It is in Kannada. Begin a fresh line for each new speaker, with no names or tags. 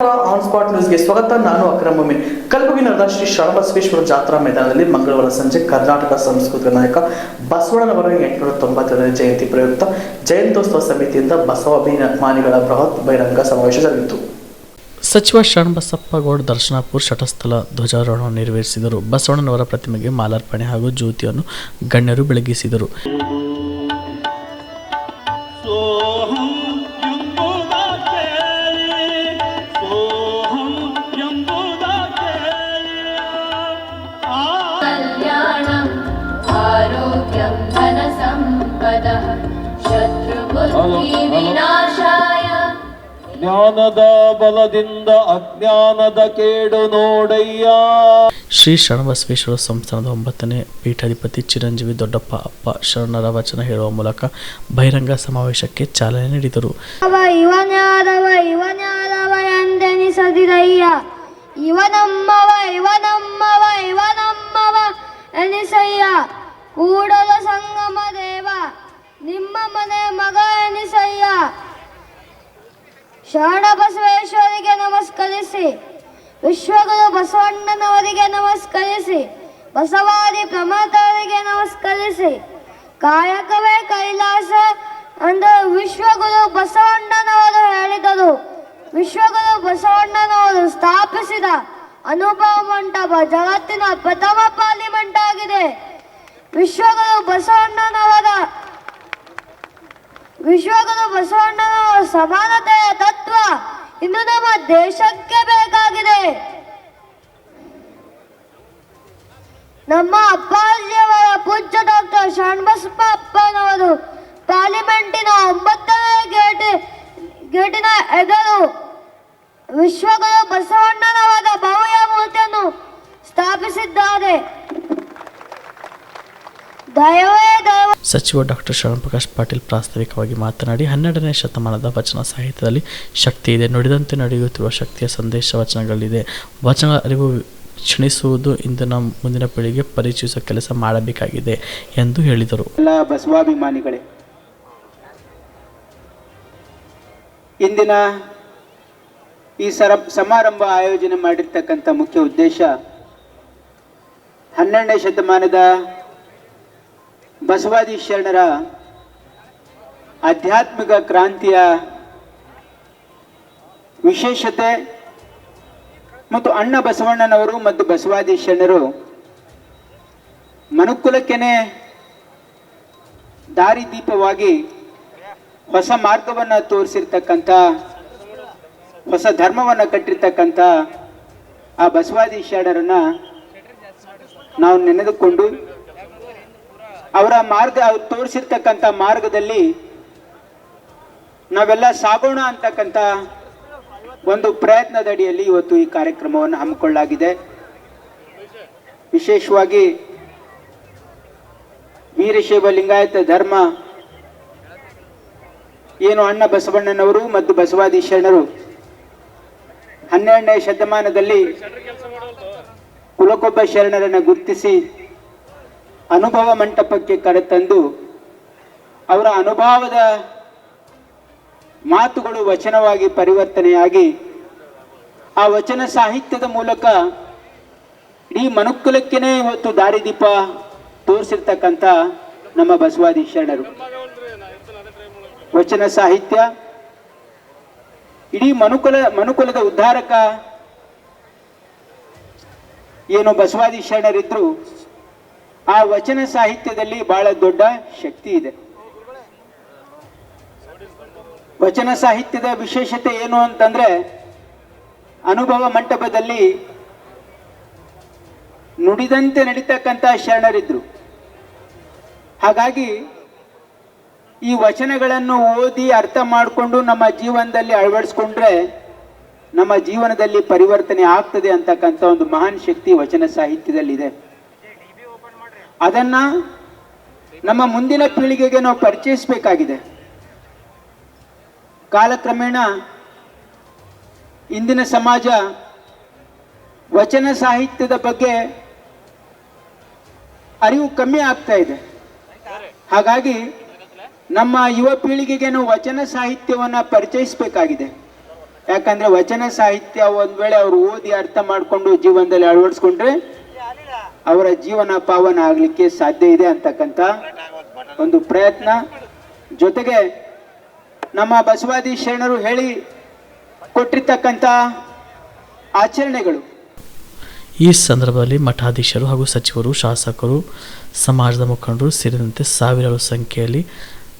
ಆನ್ ಸ್ಪಾಟ್ ನ್ಯೂಸ್ಗೆ ಸ್ವಾಗತ. ನಾನು ಅಕ್ರಮ ಮೊಮಿನ್ ಕಲಬುರಗಿ ನಗರದ ಶ್ರೀ ಶರಣಬಸವೇಶ್ವರ ಜಾತ್ರಾ ಮೈದಾನದಲ್ಲಿ ಮಂಗಳವಾರ ಸಂಜೆ ಕರ್ನಾಟಕ ಸಂಸ್ಕೃತಿ ನಾಯಕ ಬಸವಣ್ಣನವರ ಎಂಟುನೂರ ತೊಂಬತ್ತೇಳನೇ ಜಯಂತಿ ಪ್ರಯುಕ್ತ ಜಯಂತ್ಯೋತ್ಸವ ಸಮಿತಿಯಿಂದ ಬಸವಾಭಿಮಾನಿಗಳ ಬೃಹತ್ ಬಹಿರಂಗ ಸಮಾವೇಶ ಜರುಗಿತು. ಸಚಿವ ಶರಣಬಸಪ್ಪಗೌಡ ದರ್ಶನಾಪುರ್ ಶಟಸ್ಥಲ ಧ್ವಜಾರೋಹಣ ನೆರವೇರಿಸಿದರು. ಬಸವಣ್ಣನವರ ಪ್ರತಿಮೆಗೆ ಮಾಲಾರ್ಪಣೆ ಹಾಗೂ ಜ್ಯೋತಿಯನ್ನು ಗಣ್ಯರು ಬೆಳಗಿಸಿದರು.
धनसम्पदः शत्रुबुद्धिविनाशाय
ಜ್ಞಾನದ ಬಲದಿಂದ ಅಜ್ಞಾನದ ಕೇಡು ನೋಡಯ್ಯ
ಶ್ರೀ ಶರಣಬಸವೇಶ್ವರ ಸಂಸ್ಥಾನದ ಒಂಬತ್ತನೇ ಪೀಠಾಧಿಪತಿ ಚಿರಂಜೀವಿ ದೊಡ್ಡಪ್ಪ ಅಪ್ಪ ಶರಣರ ವಚನ ಹೇಳುವ ಮೂಲಕ ಬಹಿರಂಗ ಸಮಾವೇಶಕ್ಕೆ ಚಾಲನೆ ನೀಡಿದರು
ಅವ ಇವನ್ಯಾರವ ಇವನ್ಯಾರವ ಎಂದೆನಿಸದಿರಯ್ಯ ಇವನಮ್ಮವ ಇವನಮ್ಮವ ಇವನಮ್ಮವ ಕೂಡಲ ಸಂಗಮ ದೇವ, ನಿಮ್ಮ ಮನೆ ಮಗ ಎನಿಸಯ್ಯ. ಶರಣ ಬಸವೇಶ್ವರಿಗೆ ನಮಸ್ಕರಿಸಿ, ವಿಶ್ವಗುರು ಬಸವಣ್ಣನವರಿಗೆ ನಮಸ್ಕರಿಸಿ, ಬಸವಾದಿ ಪ್ರಮಾತರಿಗೆ ನಮಸ್ಕರಿಸಿ. ಕಾಯಕವೇ ಕೈಲಾಸ ಎಂದು ವಿಶ್ವಗುರು ಬಸವಣ್ಣನವರು ಹೇಳಿದರು. ವಿಶ್ವಗುರು ಬಸವಣ್ಣನವರು ಸ್ಥಾಪಿಸಿದ ಅನುಭವ ಮಂಟಪ ಜಗತ್ತಿನ ಪ್ರಥಮ ಪಾರ್ಲಿಮೆಂಟ್ ಆಗಿದೆ. ವಿಶ್ವಗುರು ಬಸವಣ್ಣನವರ ವಿಶ್ವಗುರು ಬಸವಣ್ಣನವರ ಸಮಾನತೆಯ ತತ್ವ ಇನ್ನು ನಮ್ಮ ದೇಶಕ್ಕೆ ಬೇಕಾಗಿದೆ. ನಮ್ಮ ಅಪ್ಪಾಜಿಯವರ ಪೂಜ್ಯ ಡಾಕ್ಟರ್ ಶರಣಬಸಪ್ಪ ಅಪ್ಪನವರು
ಸಚಿವ ಡಾಕ್ಟರ್ ಶರಣಪ್ರಕಾಶ್ ಪಾಟೀಲ್ ಪ್ರಾಸ್ತಾವಿಕವಾಗಿ ಮಾತನಾಡಿ ಹನ್ನೆರಡನೇ ಶತಮಾನದ ವಚನ ಸಾಹಿತ್ಯದಲ್ಲಿ ಶಕ್ತಿ ಇದೆ. ನುಡಿದಂತೆ ನಡೆಯುತ್ತಿರುವ ಶಕ್ತಿಯ ಸಂದೇಶ ವಚನಗಳಿದೆ. ವಚನ ಅರಿವು ಕ್ಷಣಿಸುವುದು ಇಂದಿನ ಮುಂದಿನ ಪೀಳಿಗೆ ಪರಿಚಯಿಸುವ ಕೆಲಸ ಮಾಡಬೇಕಾಗಿದೆ ಎಂದು ಹೇಳಿದರು.
ಎಲ್ಲ ಬಸವಾಭಿಮಾನಿಗಳೇ ಇಂದಿನ ಈ ಸರ ಸಮಾರಂಭ ಆಯೋಜನೆ ಮಾಡಿರ್ತಕ್ಕಂಥ ಮುಖ್ಯ ಉದ್ದೇಶ ಹನ್ನೆರಡನೇ ಶತಮಾನದ ಬಸವಾದಿ ಶರಣರ ಆಧ್ಯಾತ್ಮಿಕ ಕ್ರಾಂತಿಯ ವಿಶೇಷತೆ ಮತ್ತು ಅಣ್ಣ ಬಸವಣ್ಣನವರು ಮತ್ತು ಬಸವಾದಿ ಶರಣರು ಮನುಕುಲಕ್ಕೆನೆ ದಾರಿದೀಪವಾಗಿ ಹೊಸ ಮಾರ್ಗವನ್ನು ತೋರಿಸಿರ್ತಕ್ಕಂಥ, ಹೊಸ ಧರ್ಮವನ್ನು ಕಟ್ಟಿರ್ತಕ್ಕಂಥ ಆ ಬಸವಾದಿ ಶರಣರನ್ನ ನಾವು ನೆನೆದುಕೊಂಡು ಅವರ ಮಾರ್ಗ, ಅವ್ರು ತೋರಿಸಿರ್ತಕ್ಕಂಥ ಮಾರ್ಗದಲ್ಲಿ ನಾವೆಲ್ಲ ಸಾಗೋಣ ಅಂತಕ್ಕಂಥ ಒಂದು ಪ್ರಯತ್ನದ ಅಡಿಯಲ್ಲಿ ಇವತ್ತು ಈ ಕಾರ್ಯಕ್ರಮವನ್ನು ಹಮ್ಮಿಕೊಳ್ಳಲಾಗಿದೆ. ವಿಶೇಷವಾಗಿ ವೀರಶೈವ ಲಿಂಗಾಯತ ಧರ್ಮ, ಏನು ಅಣ್ಣ ಬಸವಣ್ಣನವರು ಮತ್ತು ಬಸವಾದಿ ಶರಣರು ಹನ್ನೆರಡನೇ ಶತಮಾನದಲ್ಲಿ ಕುಲಕೊಬ್ಬ ಶರಣರನ್ನು ಗುರುತಿಸಿ ಅನುಭವ ಮಂಟಪಕ್ಕೆ ಕರೆತಂದು ಅವರ ಅನುಭವದ ಮಾತುಗಳು ವಚನವಾಗಿ ಪರಿವರ್ತನೆಯಾಗಿ ಆ ವಚನ ಸಾಹಿತ್ಯದ ಮೂಲಕ ಇಡೀ ಮನುಕುಲಕ್ಕೇನೆ ಇವತ್ತು ದಾರಿದೀಪ ತೋರಿಸಿರ್ತಕ್ಕಂಥ ನಮ್ಮ ಬಸವಾದಿ ಶರಣರು. ವಚನ ಸಾಹಿತ್ಯ ಇಡೀ ಮನುಕುಲ, ಮನುಕುಲದ ಉದ್ಧಾರಕ ಏನು ಬಸವಾದಿ ಶರಣರಿದ್ರು ಆ ವಚನ ಸಾಹಿತ್ಯದಲ್ಲಿ ಬಹಳ ದೊಡ್ಡ ಶಕ್ತಿ ಇದೆ. ವಚನ ಸಾಹಿತ್ಯದ ವಿಶೇಷತೆ ಏನು ಅಂತಂದ್ರೆ ಅನುಭವ ಮಂಟಪದಲ್ಲಿ ನುಡಿದಂತೆ ನಡೀತಕ್ಕಂಥ ಶರಣರಿದ್ರು. ಹಾಗಾಗಿ ಈ ವಚನಗಳನ್ನು ಓದಿ ಅರ್ಥ ಮಾಡಿಕೊಂಡು ನಮ್ಮ ಜೀವನದಲ್ಲಿ ಅಳವಡಿಸ್ಕೊಂಡ್ರೆ ನಮ್ಮ ಜೀವನದಲ್ಲಿ ಪರಿವರ್ತನೆ ಆಗ್ತದೆ ಅಂತಕ್ಕಂಥ ಒಂದು ಮಹಾನ್ ಶಕ್ತಿ ವಚನ ಸಾಹಿತ್ಯದಲ್ಲಿದೆ. ಅದನ್ನ ನಮ್ಮ ಮುಂದಿನ ಪೀಳಿಗೆಗೆ ನಾವು ಪರಿಚಯಿಸಬೇಕಾಗಿದೆ. ಕಾಲಕ್ರಮೇಣ ಇಂದಿನ ಸಮಾಜ ವಚನ ಸಾಹಿತ್ಯದ ಬಗ್ಗೆ ಅರಿವು ಕಮ್ಮಿ ಆಗ್ತಾ ಇದೆ. ಹಾಗಾಗಿ ನಮ್ಮ ಯುವ ಪೀಳಿಗೆಗೆ ನಾವು ವಚನ ಸಾಹಿತ್ಯವನ್ನ ಪರಿಚಯಿಸಬೇಕಾಗಿದೆ. ಯಾಕಂದ್ರೆ ವಚನ ಸಾಹಿತ್ಯ ಒಂದ್ ವೇಳೆ ಅವ್ರು ಓದಿ ಅರ್ಥ ಮಾಡ್ಕೊಂಡು ಜೀವನದಲ್ಲಿ ಅಳವಡಿಸ್ಕೊಂಡ್ರೆ ಅವರ ಜೀವನ ಪಾವನ ಆಗಲಿಕ್ಕೆ ಸಾಧ್ಯ ಇದೆ ಅಂತಕ್ಕಂಥ ಒಂದು ಪ್ರಯತ್ನ. ಜೊತೆಗೆ ನಮ್ಮ ಬಸವಾದಿ ಶರಣರು ಹೇಳಿ ಕೊಟ್ಟಿರ್ತಕ್ಕಂಥ ಆಚರಣೆಗಳು.
ಈ ಸಂದರ್ಭದಲ್ಲಿ ಮಠಾಧೀಶರು ಹಾಗೂ ಸಚಿವರು, ಶಾಸಕರು, ಸಮಾಜದ ಮುಖಂಡರು ಸೇರಿದಂತೆ ಸಾವಿರಾರು ಸಂಖ್ಯೆಯಲ್ಲಿ